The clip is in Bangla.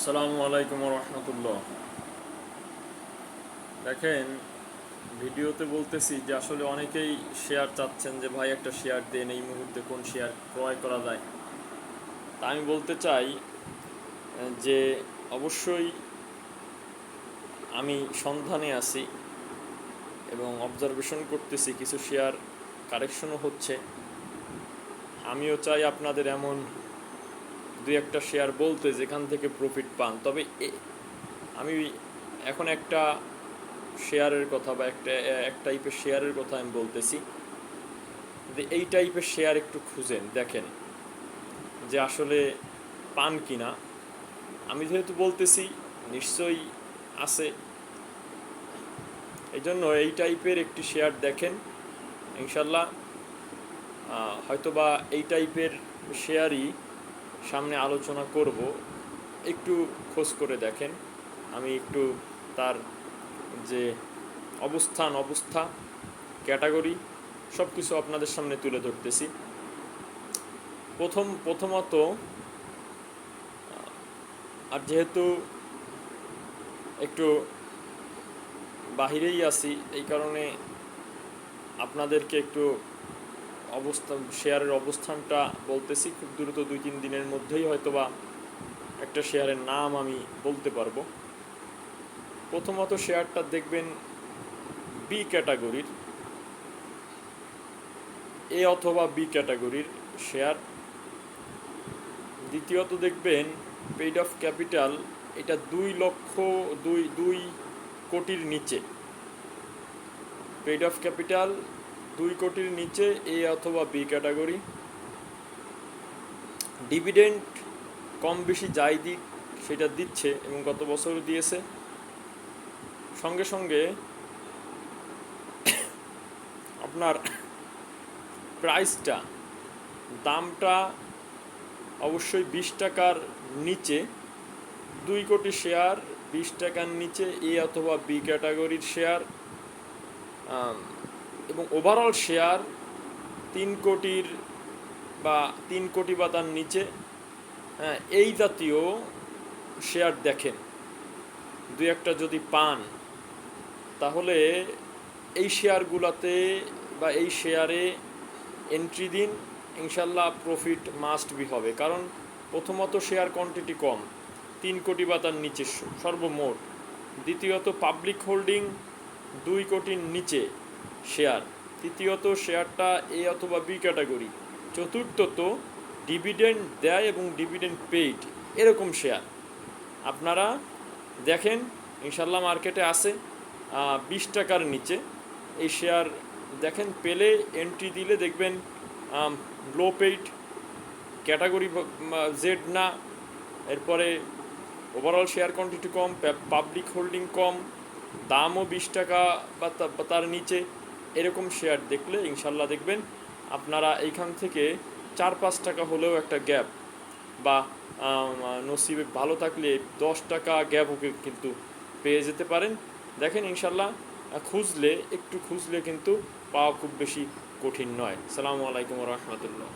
আসসালামু আলাইকুম রহমতুল্লাহ দেখেন, ভিডিওতে বলতেছি যে আসলে অনেকেই শেয়ার চাচ্ছেন যে, ভাই, একটা শেয়ার দেন, এই মুহূর্তে কোন শেয়ার ক্রয় করা যায়? তা আমি বলতে চাই, যে অবশ্যই আমি সন্ধানে আছি এবং অবজারভেশন করতেছি, কিছু শেয়ার কারেকশনও হচ্ছে। আমিও চাই আপনাদের এমন দুই একটা শেয়ার বলতে যেখান থেকে প্রফিট পান। তবে আমি এখন একটা শেয়ারের কথা বা একটা, এক টাইপের শেয়ারের কথা আমি বলতেছি। যে এই টাইপের শেয়ার একটু খুঁজেন, দেখেন যে আসলে পান কিনা। আমি যেহেতু বলতেছি, নিশ্চয়ই আছে। এই জন্য এই টাইপের একটি শেয়ার দেখেন, ইনশাল্লাহ হয়তোবা এই টাইপের শেয়ারই সামনে আলোচনা করব। একটু খোঁজ করে দেখেন। আমি একটু তার যে অবস্থান, অবস্থা, ক্যাটাগরি সব কিছু আপনাদের সামনে তুলে ধরতেছি। প্রথম, প্রথমত, আর যেহেতু একটু বাহিরেই আছি, এই কারণে আপনাদেরকে একটু অবস্থান শেয়ারের অবস্থানটা বলতেছি, খুব দ্রুত দুই তিন দিনের মধ্যেই হয়তোবা একটা শেয়ারের নাম আমি বলতে পারব। প্রথমত শেয়ারটা দেখবেন বি ক্যাটাগরির এ অথবা বি ক্যাটাগরির শেয়ার দ্বিতীয়ত দেখবেন পেইড অফ ক্যাপিটাল এটা দুই লক্ষ, দুই দুই কোটির নিচে। পেইড অফ ক্যাপিটাল দুই কোটির নিচে এ অথবা বি ক্যাটাগরি। ডিভিডেন্ড কম বেশি যাই দিক সেটা দিচ্ছে এবং গত বছরও দিয়েছে। সঙ্গে সঙ্গে আপনার প্রাইসটা, দামটা অবশ্যই বিশ টাকার নিচে, দুই কোটি শেয়ার, বিশ টাকার নিচে এ অথবা বি ক্যাটাগরির শেয়ার। এবং ওভারঅল শেয়ার তিন কোটির বা তিন কোটি বা তার নিচে হ্যাঁ, এই জাতীয় শেয়ার দেখেন। দুই একটা যদি পান তাহলে এই শেয়ারগুলোতে বা এই শেয়ারে এন্ট্রি দিন ইনশাল্লাহ প্রফিট মাস্ট বি হবে। কারণ প্রথমত শেয়ার কোয়ান্টিটি কম তিন কোটি বা তার নিচে সর্বমোট। দ্বিতীয়ত পাবলিক হোল্ডিং দুই কোটির নিচে শেয়ার। তৃতীয়ত, শেয়ারটা এ অথবা বি ক্যাটাগরি। চতুর্থত, ডিভিডেন্ড দেয় এবং ডিভিডেন্ড পেইড। এরকম শেয়ার। আপনারা দেখেন ইনশাল্লাহ মার্কেটে আছে বিশ টাকার নিচে। এই শেয়ার দেখেন, পেলে এন্ট্রি দিলে দেখবেন লো পেইড ক্যাটাগরি জেড না। এরপরে ওভারঅল শেয়ার কোয়ান্টিটি কম পাবলিক হোল্ডিং কম দামও বিশ টাকা বা তার নিচে এরকম শেয়ার দেখলে ইনশাল্লাহ দেখবেন আপনারা এইখান থেকে চার পাঁচ টাকা হলেও একটা গ্যাপ বা নসিবে ভালো থাকলে দশ টাকা গ্যাপও কি- কিন্তু পেয়ে যেতে পারেন। দেখেন ইনশাল্লাহ খুঁজলে, একটু খুঁজলে কিন্তু পাওয়া খুব বেশি কঠিন নয়। সালামু আলাইকুম রহমতুল্লাহ।